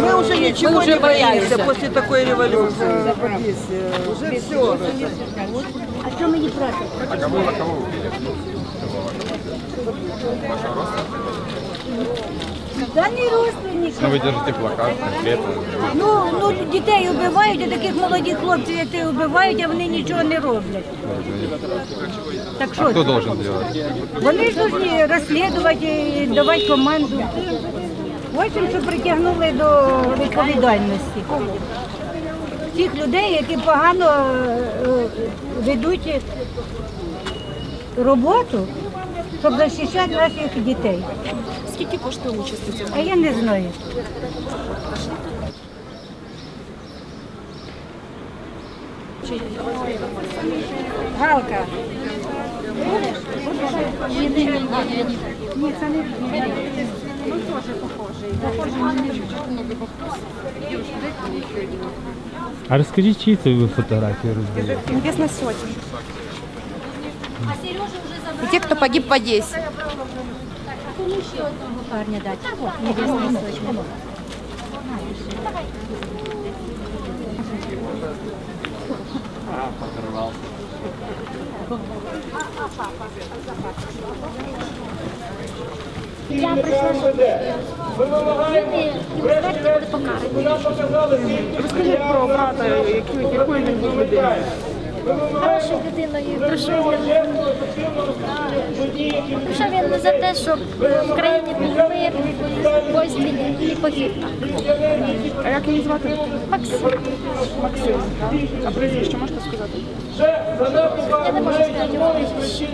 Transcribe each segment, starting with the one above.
Мы уже ничего уже не боимся боимся. после такой революции. Уже все. А что що мені брати? Та не родственник. Ну, вы держите плакат, конкретно. Ну, ну дітей вбивають, а таких молодих хлопців, як ти вбивають, а вони нічого не роблять. Так що Кто должен делать? вони ж повинні розслідувати давати команду. Ось що притягнули до відповідальності. Тих людей, які погано е, ведуть роботу, щоб захищати наших дітей. Скільки коштує участь у цьому? А я не знаю. Галка. А розкажіть, чиї це ви фотографії роздаєте? Небесна сотня. И те, кто погиб в Одессе. Кому ще одного парня дати? Небесна сотня. Я прийшла, щоб смерті покарані. Розкажіть про брата, якою, якою він був людиною. Хорошою людиною прийшов він. Прийшов він за те, щоб е, в країні був мир, постіль і погиб. А як її звати? Максим. Максим. так? А прізвище можете сказати? Я не можу сказати його прізвище.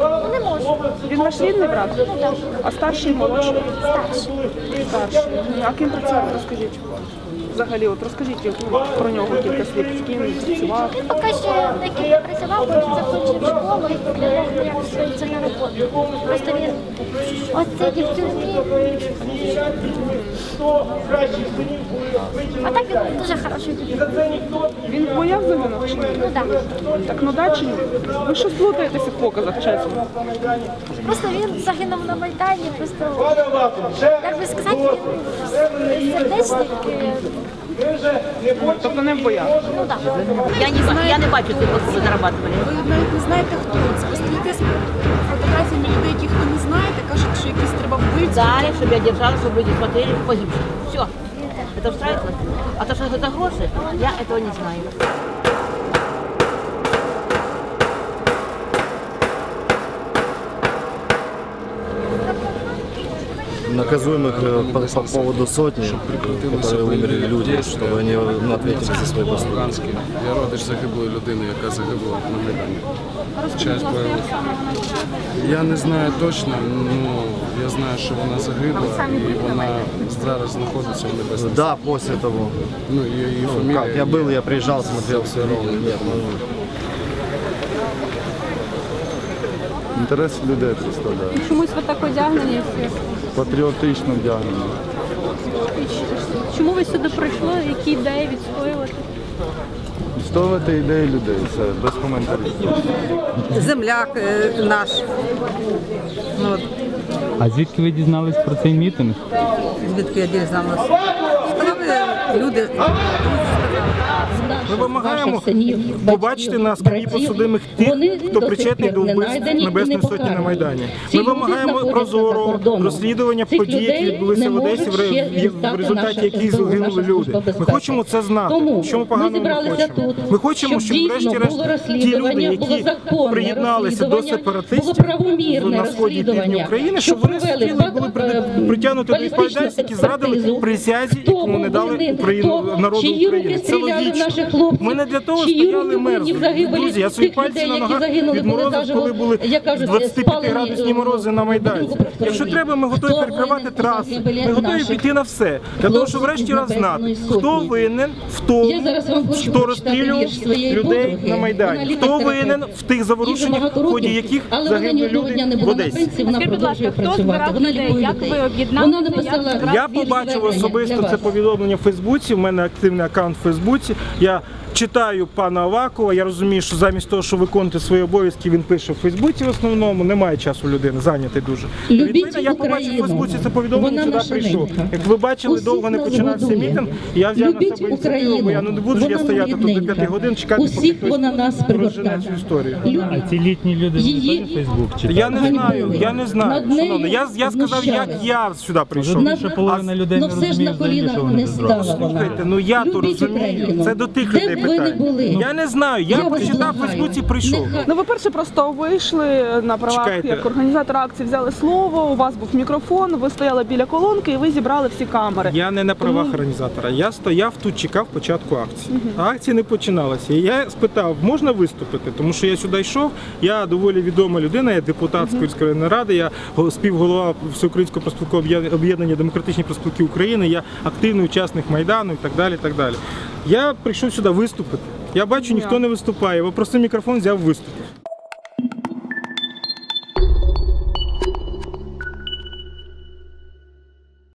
Ну не можу. Він ваш рідний брат? Ну так, А старший молодший? старший. Старший. А ким працював? Розкажіть. Взагалі, от розкажіть про нього кілька слів. З ким працював. Він поки ще не працював, бо він закінчив школу і для нього як це на роботу. Просто він в тюрмі. А так він дуже хороший людина. Він в боях загинув чи ні? Ну так. Так ну да чи ні? Ви щось плутаєтеся в показах, чесно. Просто він загинув на Майдані, просто як би сказати, він сердечник. е, Тобто не в боях. Ну так. Я не, знаю, я не бачу цих, от ви зарабатували. Ви навіть не знаєте, хто це. Ви стоїте з фотографіями людей, яких ви не знаєте, кажуть, що якісь треба вбити. Дали, чтобы я держала, чтобы люди смотрели погибших. Все. Это устраивает вас? А то, что это гроши, я этого не знаю. наказуемых э, по, по поводу сотни, которые умерли люди, чтобы они ну, ответили за свои поступки. Луганський. Я родич загиблої людини, яка загибла на Майдані. Часть бойових. Я не знаю точно, ну я знаю, що вона загибла і вона зараз знаходиться в небесному. Да, после того. Ну, її, її Ну, фамілія. как, я был, я приезжал, смотрел все ровно. Нет, ну, Інтерес людей представляє. Чомусь ви так одягнені всі. Патріотично вдягнені. Чому ви сюди прийшли? Які ідеї відстоювати? Відстоювати ідеї людей, це без коментарів. Земляк е, наш. Ну, от, А звідки ви дізнались про цей мітинг? звідки я дізналася. Сказали люди. Ми вимагаємо побачити на скам'ї посудимих тих, хто причетний до вбивств Небесної Сотні на Майдані. Ми вимагаємо прозорого розслідування подій, які відбулися в Одесі, в результаті яких загинули люди. Ми хочемо це знати. Що ми поганого не хочемо. Ми хочемо, щоб врешті-решт ті люди, які приєдналися до сепаратистів на сході півдні України, щоб вони сиділи були при- притягнуті до відповідальності, які зрадили присязі, якому не дали Україну народу України. Це логічно. Ми не для того стояли мерзли. Друзі, я свої пальці на ногах відморозив, коли були 25-градусні морози на Майдані. Якщо треба, ми готові перекривати траси. Ми готові піти на все. Для того, щоб врешті раз знати, хто винен в тому, хто розстрілював людей на Майдані. Хто винен в тих заворушеннях, в ході яких загинули люди в Одесі. Скажіть, будь ласка, хто збирав людей? Як ви об'єдналися? Як Я побачив особисто це повідомлення в Фейсбуці. У мене активний аккаунт в Фейсбуці. Я читаю пана Авакова, я розумію, що замість того, що виконувати свої обов'язки, він пише в Фейсбуці в основному, немає часу людини, зайнятий дуже. Любіть Відповідно, я побачив в Фейсбуці це повідомлення, Вона сюди прийшов. Як ви бачили, Усіх довго не починався мітинг, і я взяв Любіть на себе ініціативу, бо я ну, не буду ж я Вона стояти тут до рідненька. 5 годин, чекати, поки Усіх хтось вона нас прожене цю історію. А ці літні люди Її- теж Фейсбук читають? Я не знаю, я не знаю. Над я, я сказав, як я сюди прийшов. Може, половина людей Ну не розуміє на взагалі, коліна що вони не стала. Слухайте, ну я то розумію. Це до тих Де б ви не були? Я не знаю. Я, Я вас прочитав в благаю. Фейсбуці, прийшов. Нехай- Ну, ви перше просто вийшли на правах Чекайте. як організатор акції, взяли слово, у вас був мікрофон, ви стояли біля колонки і ви зібрали всі камери. Я не на правах Тому- організатора. Я стояв тут, чекав початку акції. А акція не починалася. І я спитав, можна виступити? Тому що я сюди йшов. Я доволі відома людина, я депутат Скорської районної ради, я го- співголова Всеукраїнського профспілкового об'єднання демократичні профспілки України, я активний учасник Майдану і так далі. і так далі. Я прийшов сюди виступити. Я бачу, ніхто не виступає. Я попросив мікрофон, взяв виступив.